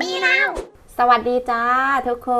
มีนาวสวัสดีจ้าทุกค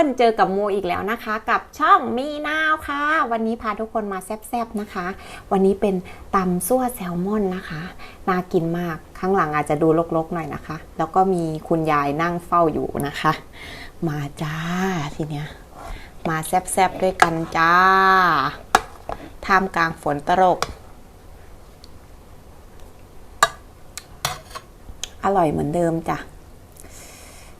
นเจอกับโมอีกแล้วนะคะ กับช่องมีนาวค่ะ วันนี้พาทุกคนมาแซ่บๆนะคะ วันนี้เป็นตำซั่วแซลมอนนะคะน่ากินมากข้างหลังอาจจะดูรกๆหน่อยนะคะ แล้วก็มีคุณยายนั่งเฝ้าอยู่นะคะ มาจ้าทีเนี้ยมาแซ่บๆด้วยกันจ้าท่ามกลางฝนตกอร่อยเหมือนเดิมจ้ะ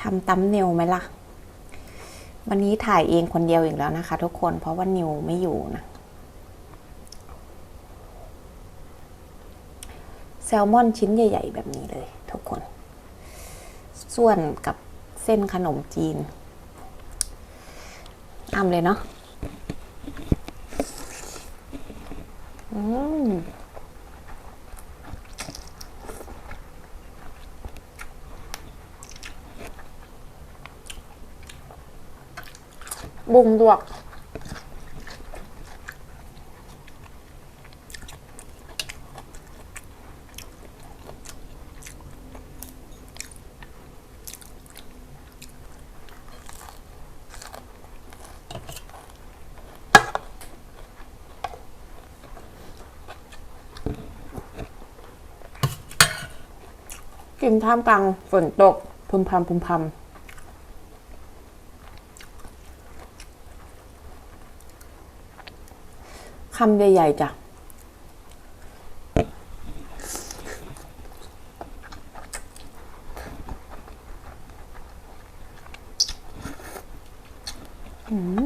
ทำตั้มเนวไหมล่ะ วันนี้ถ่ายเองคนเดียวอีกแล้วนะคะ ทุกคนเพราะว่านิวไม่อยู่นะแซลมอนชิ้นใหญ่ ๆ แบบนี้เลย ทุกคน ส่วนกับเส้นขนมจีนอ้ำเลยเนาะอืม บุ้งดวก กินท่ามกลางฝนตกพึมพำพึมพำ คำใหญ่ๆจ้ะอืม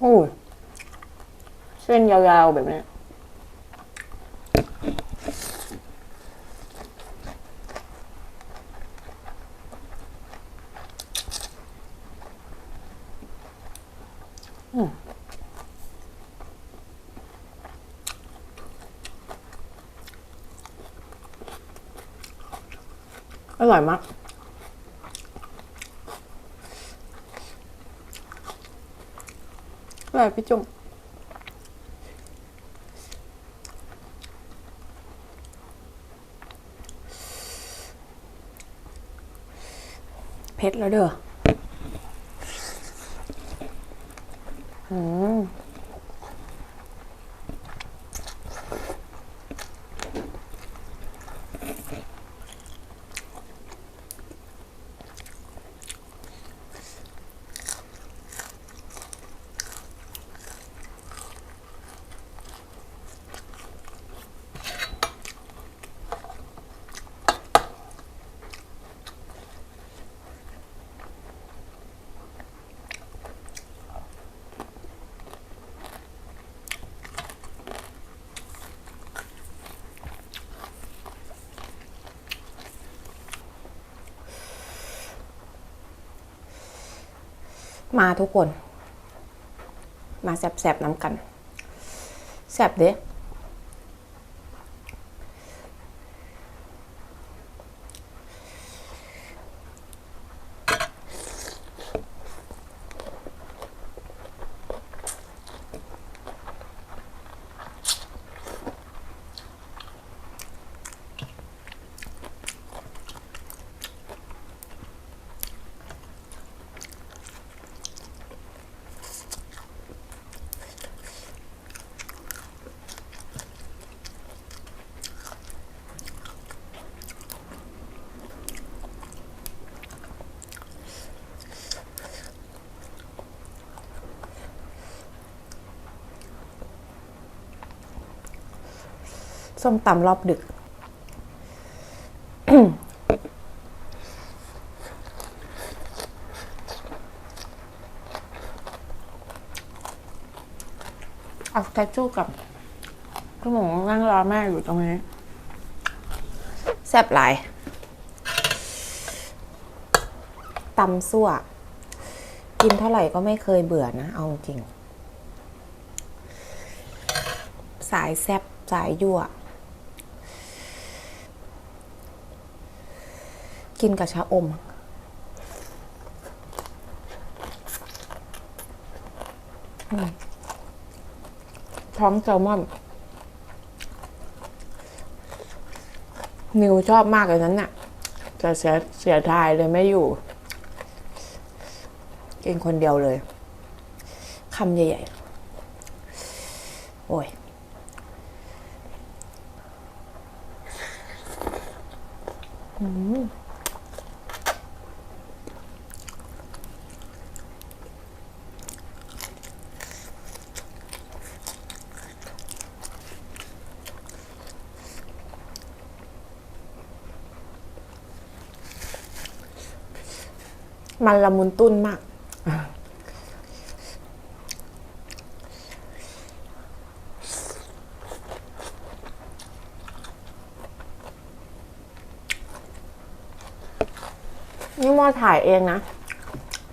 โอ้เส้นยาวๆแบบนี้อืมอร่อยมาก ร่อยพี่จุ๋มเผ็ดแล้วเด้ออืม มาทุกคน มาแสบๆน้ำกัน แสบเด้ ส้มตำรอบดึก เอาแทจูกับคุณหมูนั่งรอแม่อยู่ตรงนี้ แซ่บหลายตำซั่ว กินเท่าไหร่ก็ไม่เคยเบื่อนะ เอาจริง สายแซบสายยั่ว กินกับชาอมอืมท้องแซลมอน นิวชอบมากเลยนั้นน่ะ แต่เสียเสียดายเลยไม่อยู่ กินคนเดียวเลยคำใหญ่ๆ โอ้ยอืม มันละมุนตุ้นมากนี่มอถ่ายเองนะ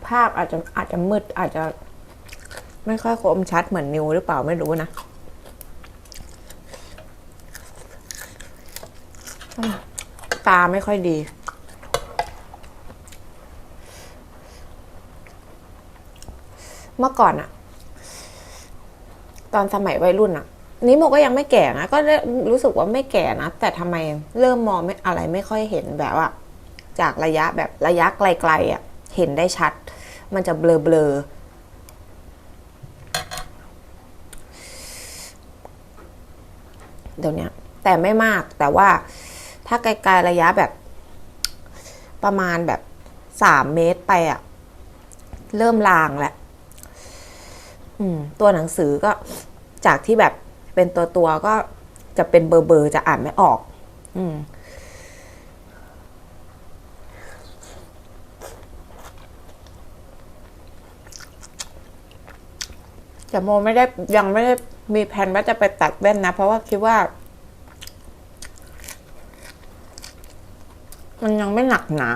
ภาพอาจจะอาจจะมืดอาจจะ ไม่ค่อยคมชัดเหมือนนิวหรือเปล่าไม่รู้นะตาไม่ค่อยดี เมื่อก่อนอะตอนสมัยวัยรุ่นอะนี้โมก็ยังไม่แก่นะ ก็รู้สึกว่าไม่แก่นะ แต่ทำไมเริ่มมองไม่อะไรไม่ค่อยเห็นแบบว่า จากระยะแบบระยะไกลๆอะเห็นได้ชัด มันจะเบลอๆเดี๋ยวนี้แต่ไม่มากแต่ว่าถ้าไกลๆระยะแบบ ประมาณแบบสามเมตรไปอะเริ่มลางแล้ว ตัวหนังสือก็จากที่แบบเป็นตัวตัวก็จะเป็นเบอร์เบอร์จะอ่านไม่ออก อืมแต่โมไม่ได้ยังไม่ได้มีแผนว่าจะไปตัดแว่นนะ เพราะว่าคิดว่า มันยังไม่หนักหนา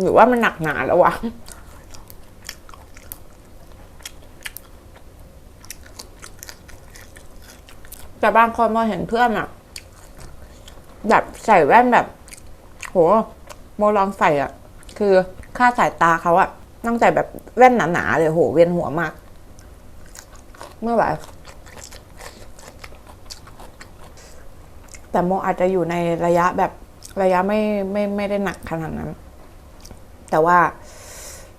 หรือว่ามันหนักหนาแล้ววะ แต่บางคนมาเห็นเพื่อนอะแบบใส่แว่นแบบ โหโมลองใส่อะคือค่าสายตาเขาอะต้องใส่แบบแว่นหนาๆเลยโหเวียนหัวมาก เมื่อไหร่แต่โมอาจจะอยู่ในระยะแบบระยะไม่ไม่ไม่ได้หนักขนาดนั้น แต่ว่า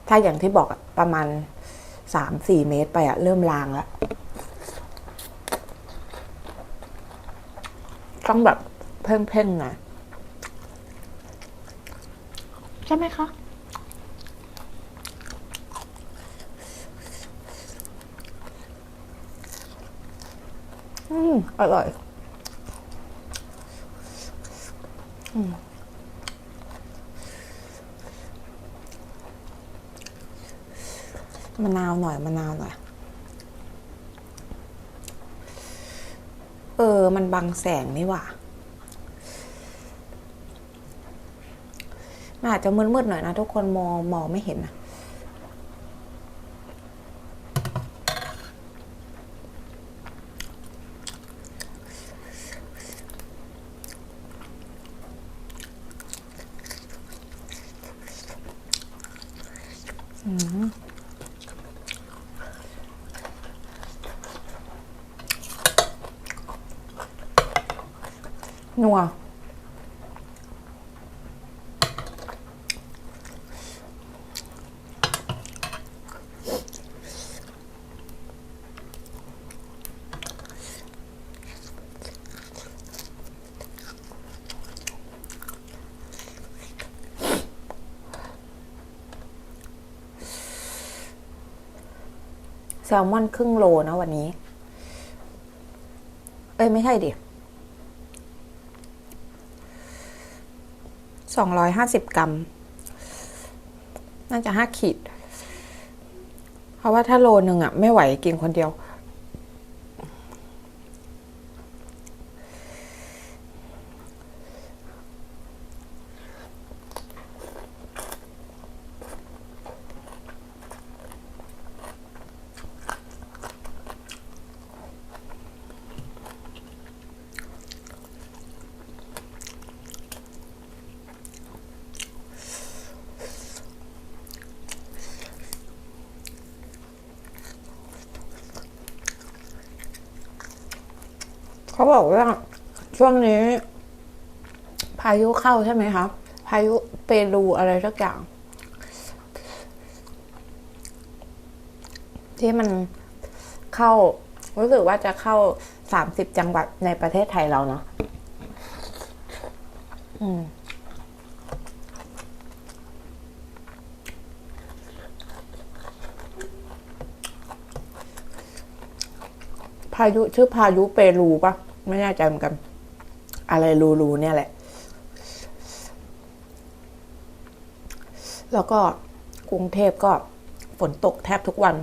ถ้าอย่างที่บอกประมาณสามสี่เมตรไปอะเริ่มลางแล้ว ต้องแบบเพ่งๆหน่อยใช่ไหมคะอืมอร่อย อืมมะนาวหน่อยมะนาวหน่อย เออ มันบังแสงนี่หว่ามันอาจจะมืดๆหน่อยนะทุกคนมองมองไม่เห็นนะอืม นัว แซลมอนครึ่งโลนะวันนี้ เอ้ย ไม่ใช่ดิ สองร้อยห้าสิบกรัม น่าจะห้าขีด เพราะว่าถ้าโลนึงอะไม่ไหวกินคนเดียว เขาบอกว่าช่วงนี้ พายุเข้าใช่ไหมคะพายุเปรูอะไรสักอย่าง ที่มันเข้า รู้สึกว่าจะเข้าสามสิบจังหวัดในประเทศไทยเราเนาะอืมพายุชื่อพายุเปรูปะ ไม่แน่ใจเหมือนกัน อะไรรูรูเนี่ยแหละ แล้วก็กรุงเทพก็ฝนตกแทบทุกวัน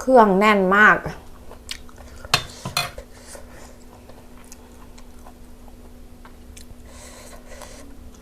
เครื่องแน่นมาก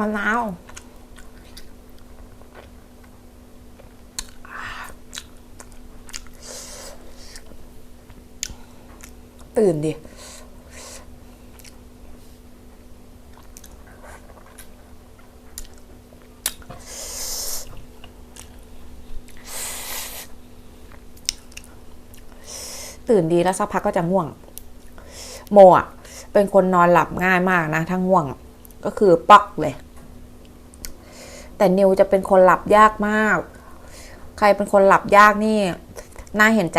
มะนาวตื่นดิตื่นดีแล้วสักพักก็จะง่วง โมอะ เป็นคนนอนหลับง่ายมากนะถ้าง่วง ก็คือปักเลย แต่นิวจะเป็นคนหลับยากมาก ใครเป็นคนหลับยากนี่ น่าเห็นใจ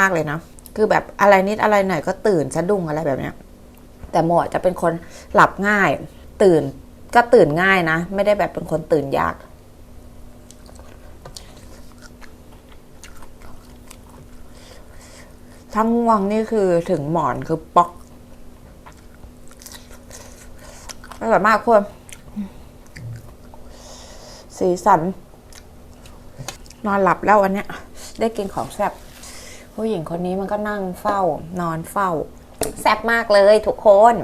มาก ๆ เลยนะ คือแบบอะไรนิดอะไรหน่อยก็ตื่นสะดุ้งอะไรแบบเนี้ย แต่โมอจะเป็นคนหลับง่าย ตื่นก็ตื่นง่ายนะ ไม่ได้แบบเป็นคนตื่นยากทั้งง่วงนี่คือถึงหมอนคือป๊อกอร่อยมากคุณ สีสัน นอนหลับแล้ววันเนี้ย ได้กินของแซ่บผู้หญิงคนนี้มันก็นั่งเฝ้า นอนเฝ้า แซ่บมากเลยทุกคน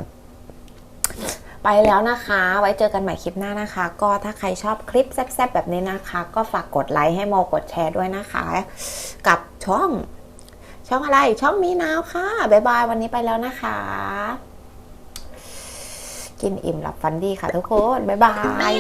ไปแล้วนะคะ ไว้เจอกันใหม่คลิปหน้านะคะ ก็ถ้าใครชอบคลิปแซ่บๆแบบนี้นะคะ ก็ฝากกดไลค์ให้โมกดแชร์ด้วยนะคะ กับช่อง ช่องอะไรช่องมีนาวค่ะบ๊ายบายวันนี้ไปแล้วนะคะ กินอิ่มหลับฟันดีค่ะทุกคนบ๊ายบาย